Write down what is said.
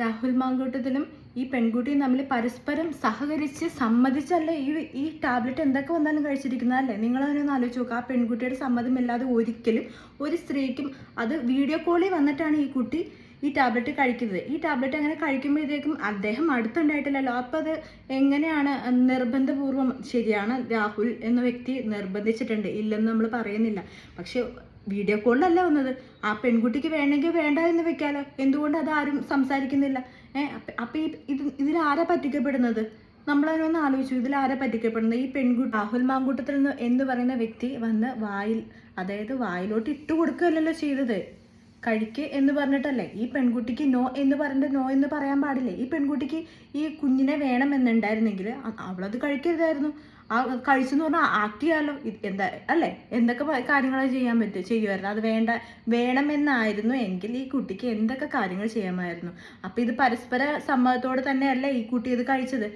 രാഹുൽ മാങ്കൂട്ടത്തിലും ഈ പെൺകുട്ടിയും തമ്മിൽ പരസ്പരം സഹകരിച്ച് സമ്മതിച്ചല്ല? ഈ ഈ ടാബ്ലറ്റ് എന്തൊക്കെ വന്നാലും കഴിച്ചിരിക്കുന്നത് അല്ലേ? നിങ്ങൾ അതിനൊന്ന് ആലോചിച്ച് നോക്കുക ആ പെൺകുട്ടിയുടെ സമ്മതമില്ലാതെ ഒരിക്കലും ഒരു സ്ത്രീക്കും അത് വീഡിയോ കോളിൽ വന്നിട്ടാണ് ഈ കുട്ടി ഈ ടാബ്ലറ്റ് കഴിക്കുന്നത്. ഈ ടാബ്ലറ്റ് അങ്ങനെ കഴിക്കുമ്പോഴത്തേക്കും അദ്ദേഹം അടുത്തുണ്ടായിട്ടില്ലല്ലോ. അപ്പോൾ അത് എങ്ങനെയാണ്? നിർബന്ധപൂർവം ശരിയാണ് രാഹുൽ എന്ന വ്യക്തി നിർബന്ധിച്ചിട്ടുണ്ട്. ഇല്ലെന്ന് നമ്മൾ പറയുന്നില്ല. പക്ഷെ വീഡിയോ കോളിലല്ല വന്നത്? ആ പെൺകുട്ടിക്ക് വേണമെങ്കിൽ വേണ്ട എന്ന് വെക്കാലോ. എന്തുകൊണ്ട് അതാരും സംസാരിക്കുന്നില്ല? ഏഹ് അപ്പം ഈ ഇത് ഇതിലാരാ പറ്റിക്കപ്പെടുന്നത്? നമ്മളതിനൊന്ന് ആലോചിച്ചു. ഇതിലാരാ പറ്റിക്കപ്പെടുന്നത്? ഈ പെൺകുട്ടി രാഹുൽ മാങ്കൂട്ടത്തിൽ എന്ന് പറയുന്ന വ്യക്തി വന്ന് വായിൽ അതായത് വായിലോട്ട് ഇട്ട് കൊടുക്കുകയല്ലല്ലോ ചെയ്തത്. കഴിക്ക് എന്ന് പറഞ്ഞിട്ടല്ലേ? ഈ പെൺകുട്ടിക്ക് നോ എന്ന് പറഞ്ഞിട്ട് നോ എന്ന് പറയാൻ പാടില്ലേ? ഈ പെൺകുട്ടിക്ക് ഈ കുഞ്ഞിനെ വേണമെന്നുണ്ടായിരുന്നെങ്കിൽ അവളത് കഴിക്കരുതായിരുന്നു. ആ കഴിച്ചെന്ന് പറഞ്ഞാൽ ആക്ട് ചെയ്യാമല്ലോ എന്താ അല്ലേ? എന്തൊക്കെ കാര്യങ്ങൾ ചെയ്യാൻ പറ്റും ചെയ്യുമായിരുന്നു. അത് വേണ്ട വേണമെന്നായിരുന്നു എങ്കിൽ ഈ കുട്ടിക്ക് എന്തൊക്കെ കാര്യങ്ങൾ ചെയ്യാമായിരുന്നു. അപ്പം ഇത് പരസ്പര സമ്മതത്തോടെ തന്നെയല്ലേ ഈ കുട്ടി ഇത് കഴിച്ചത്?